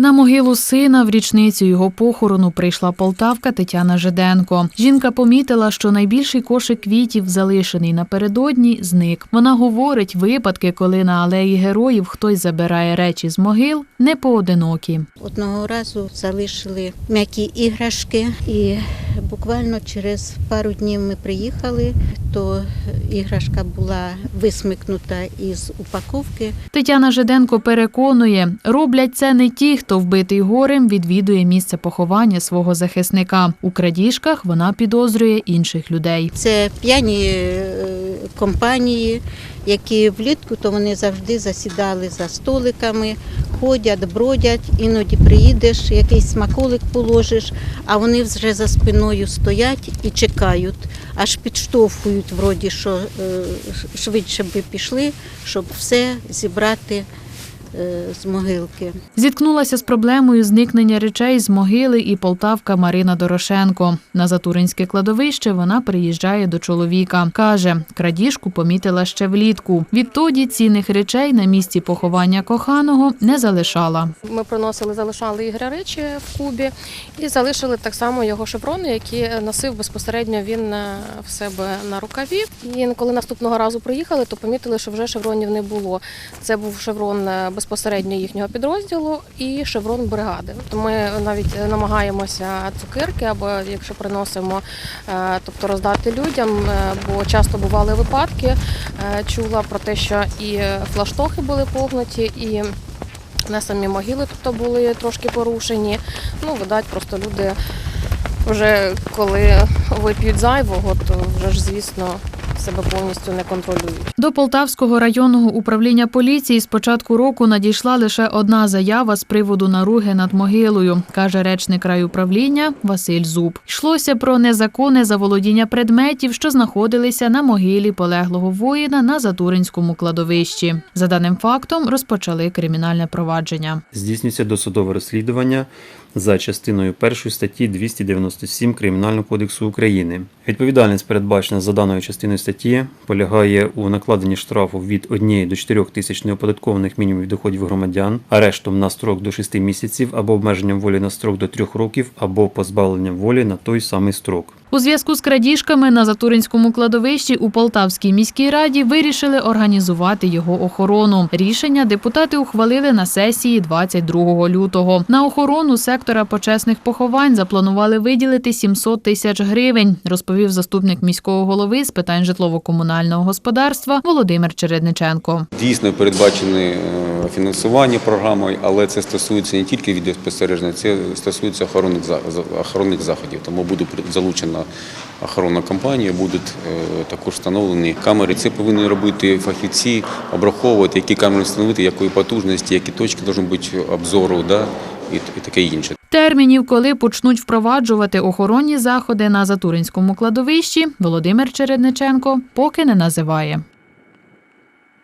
На могилу сина в річницю його похорону прийшла полтавка Тетяна Жиденко. Жінка помітила, що найбільший кошик квітів, залишений напередодні, зник. Вона говорить, випадки, коли на алеї героїв хтось забирає речі з могил, не поодинокі. Одного разу залишили м'які іграшки, і буквально через пару днів ми приїхали, то іграшка була висмикнута із упаковки. Тетяна Жиденко переконує, роблять це не ті, хто вбитий горем відвідує місце поховання свого захисника. У крадіжках вона підозрює інших людей. Це п'яні е, компанії, які влітку то вони завжди засідали за столиками, ходять, бродять. Іноді приїдеш, якийсь смаколик положиш, а вони вже за спиною стоять і чекають, аж підштовхують, вроді, що е, швидше би пішли, щоб все зібрати з могилки. Зіткнулася з проблемою зникнення речей з могили і полтавка Марина Дорошенко. На Затуринське кладовище вона приїжджає до чоловіка. Каже, крадіжку помітила ще влітку. Відтоді цінних речей на місці поховання коханого не залишала. Ми приносили, залишали Ігоря речі в кубі і залишили так само його шеврони, які носив безпосередньо він е, в себе на рукаві. І коли наступного разу приїхали, то помітили, що вже шевронів не було. Це був шеврон е, безпосередньо їхнього підрозділу і шеврон бригади. Ми навіть намагаємося цукерки або якщо приносимо, е, тобто роздати людям, е, бо часто бували випадки. Е, Чула про те, що і флаштохи були погнуті, і на самі могили тобто були трошки порушені. Ну, видать, просто люди вже коли вип'ють зайвого, то вже ж, звісно, себе повністю не контролюють. До Полтавського районного управління поліції з початку року надійшла лише одна заява з приводу наруги над могилою, каже речник райуправління Василь Зуб. Йшлося про незаконне заволодіння предметів, що знаходилися на могилі полеглого воїна на Затуринському кладовищі. За даним фактом розпочали кримінальне провадження. Здійснюється досудове розслідування за частиною 1 статті 297 Кримінального кодексу України. Відповідальність, передбачена за даною частиною статті, полягає у накладенні штрафу від 1 до 4 тисяч неоподаткованих мінімумів доходів громадян, арештом на строк до 6 місяців або обмеженням волі на строк до 3 років, або позбавленням волі на той самий строк. У зв'язку з крадіжками на Затуринському кладовищі у Полтавській міській раді вирішили організувати його охорону. Рішення депутати ухвалили на сесії 22 лютого. На охорону сектора почесних поховань запланували виділити 700 тисяч гривень, розповів заступник міського голови з питань житлово-комунального господарства Володимир Чередниченко. Дійсно передбачене фінансування програмою, але це стосується не тільки відеоспостереження, це стосується охоронних за- за- заходів. Тому буде при- залучена охоронна компанія, будуть е, також встановлені камери. Це повинні робити фахівці, обраховувати, які камери встановити, якої потужності, які точки повинні бути обзору, і таке інше. Термінів, коли почнуть впроваджувати охоронні заходи на Затуринському кладовищі, Володимир Чередниченко поки не називає.